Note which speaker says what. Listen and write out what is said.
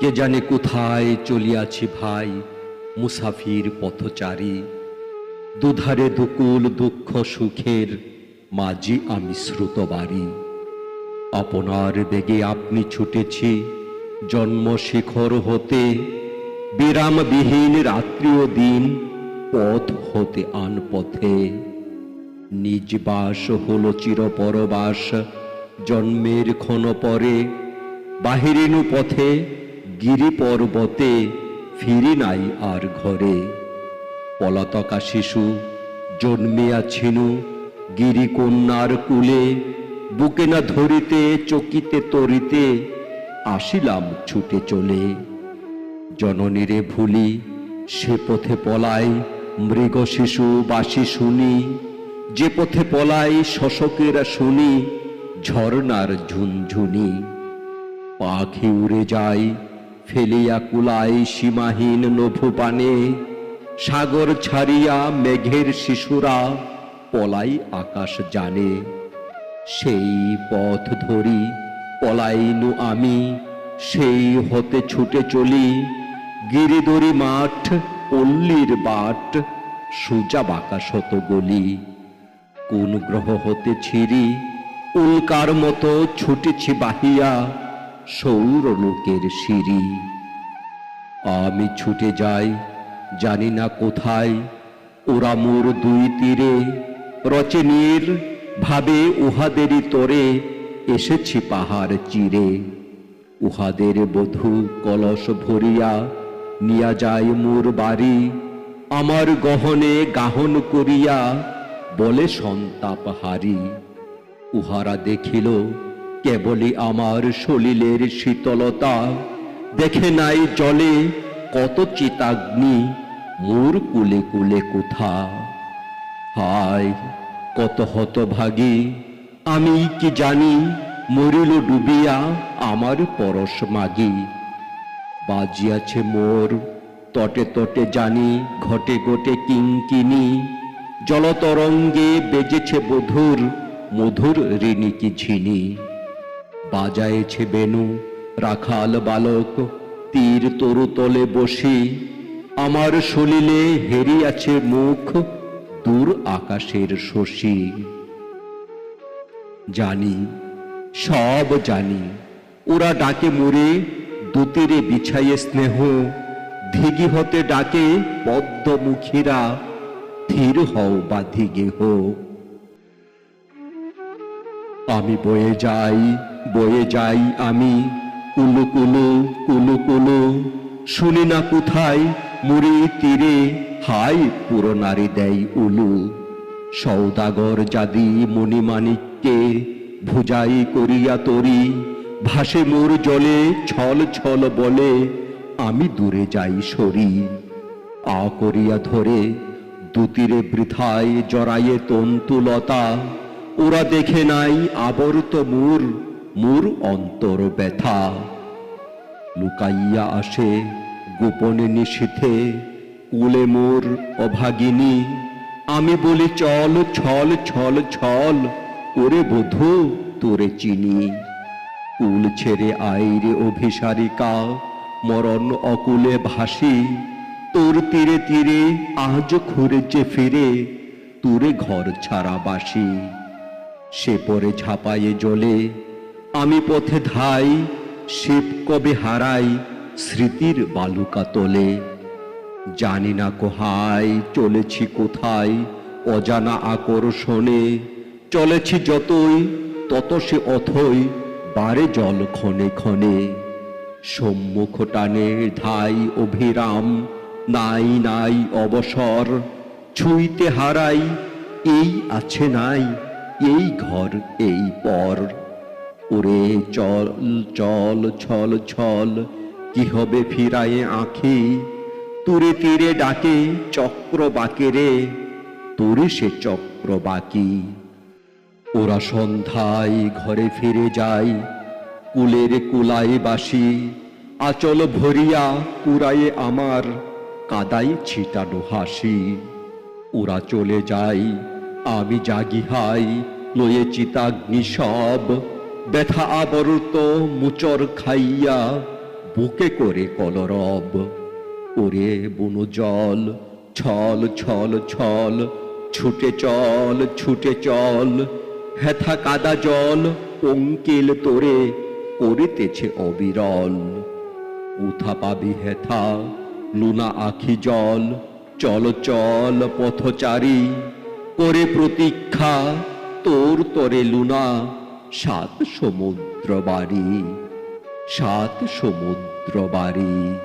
Speaker 1: কে জানে কোথায় চলিয়াছি ভাই মুসাফির পথচারী। দুধারে দুকুল দুঃখ সুখের মাঝি আমি শ্রুত বাড়ি আপনার বেগে আপনি ছুটেছি জন্ম শিখর হতে। বিরামবিহীন রাত্রি ও দিন পথ হতে আন পথে। নিজ বাস হল চিরপরবাস, জন্মের ক্ষণ পরে বাহিরিনু পথে গিরি পর্বতে ফিরি নাই আর ঘরে। পলাতকা শিশু জন্মিয়াছিনু গিরিকন্যার কুলে, বুকে না ধরিতে, চকিতে তরিতে আসিলাম ছুটে চলে। জননীরে ভুলি সে পথে পলাই মৃগ শিশু বাসি শুনি, যে পথে পলাই শশকেরা শুনি ঝর্ণার ঝুনঝুনি। পাখি উড়ে যায়, ফেলিয়া কুলাই সীমাহীন নভু পানে সাগর ছাড়িয়া মেঘের শিশুরা পলাই আকাশ জানে। সেই পথ ধরি, পলাইনু আমি, সেই হতে ছুটে চলি। গিরিদরি মাঠ, পল্লীর বাট সুজা বাঁকা শত গলি। কোন গ্রহ হতে ছিরি, উল্কার মতো ছুটেছি বাহিয়া। সৌর লোকের সিঁড়ি। আমি ছুটে যাই, জানি না কোথায়। ওরা মোর দুই তীরে রচনীর ভাবে উহাদেরই তরে। এসেছি পাহাড় চিরে। উহাদের বধূ কলস ভরিয়া নিয়া যায় মোর বাড়ি। আমার গহনে গাহন করিয়া বলে সন্তাপ হারি। উহারা দেখিল কেবলই আমার সলিলের শীতলতা। দেখে নাই জলে কত চিতাগ্নি, মোর কুলে কুলে কোথা। হায়, কত হতভাগী, আমি কি জানি, মরিল ডুবিয়া আমার পরশ মাগি। বাজিয়াছে মোর, তটে তটে জানি, ঘটে ঘটে কিঙ্কিনি জলতরঙ্গে বেজেছে বধুর, মধুর ঋণী কি ঝিনি। বাজায়েছে বেনু, রাখাল বালক, তীর তরু তলে বসি। আমার সলিলে হেরিয়াছে মুখ, দূর আকাশের শশী। জানি, সব জানি, ওরা ডাকে মোরে দুতীরে বিছাইয়ে স্নেহ। ধিগি হতে ডাকে পদ্মমুখীরা ধীর হও বা ধিগে হোক আমি বয়ে যাই বয়ে যাই আমি। কুলু কুলু কুলু কুলু, শুনি না কোথায় মুড়ি তীরে। হাই পুরো নারী দেয় উলু। সৌদাগর জাদি মণিমাণিককে ভুজাই করিয়া তরি। ভাসে মোর জলে, ছল ছল বলে, আমি দূরে যাই সরি। আ করিয়া ধরে, দুতীরে বৃথায় জড়াইয়ে তন্তুলতা। ওরা দেখে নাই আবর্ত মূর মূর অন্তর ব্যথা। লুকাইয়া আসে গোপনে নিশীথে কুলে মোর অভাগিনী। আমি বলি, চল, ছল ছল ছল, ওরে বধূ, তোরে চিনি। কুল ছেড়ে আইরে অভিসারিকা, মরণ অকুলে ভাসি। তোর তীরে তীরে আজ খুঁড়েছে ফিরে, তুরে ঘর ছাড়া বাসি। সে পরে ঝাপায়ে জলে আমি পথে ধাই, শিব কবে হারাই স্মৃতির বালুকা তোলে। জানি না কোহায়, চলেছি কোথায়, অজানা আকর্ষণে। চলেছি যতই, তত সে অথই, বারে জল ক্ষণে ক্ষণে। সম্মুখ টানে ধাই অভিরাম, নাই নাই অবসর, ছুঁইতে হারাই, এই আছে নাই, এই ঘর, এই পর। ওরে চল চল, ছল ছল, কি হবে ফিরায়ে আঁখি? তুরে তীরে ডাকে চক্র বাকে রে, তোরে সে চক্র বাকি। ওরা সন্ধ্যায় ঘরে ফিরে যায়, কুলের কুলাই বাসি। আচল ভরিয়া কুড়ায়ে আমার কাদাই ছিটানো হাসি। ওরা চলে যাই আমি জাগি হাই লয়ে চিতাগ্নি সব। ব্যথা আবরত মুচর খাইয়া বুকে করে কলরব। ওরে বুনো জল, ছল ছল ছল, ছুটে চল ছুটে চল, হেথা কাদা জল, অঙ্কিল তোরে করিতেছে অবিরল। উথা পাবি হেথা, লুনা আখি জল, চল চল, পথচারী, করে প্রতীক্ষা, তোর তরে লুনা সাত সমুদ্র বাড়ি সাত সমুদ্র বাড়ি।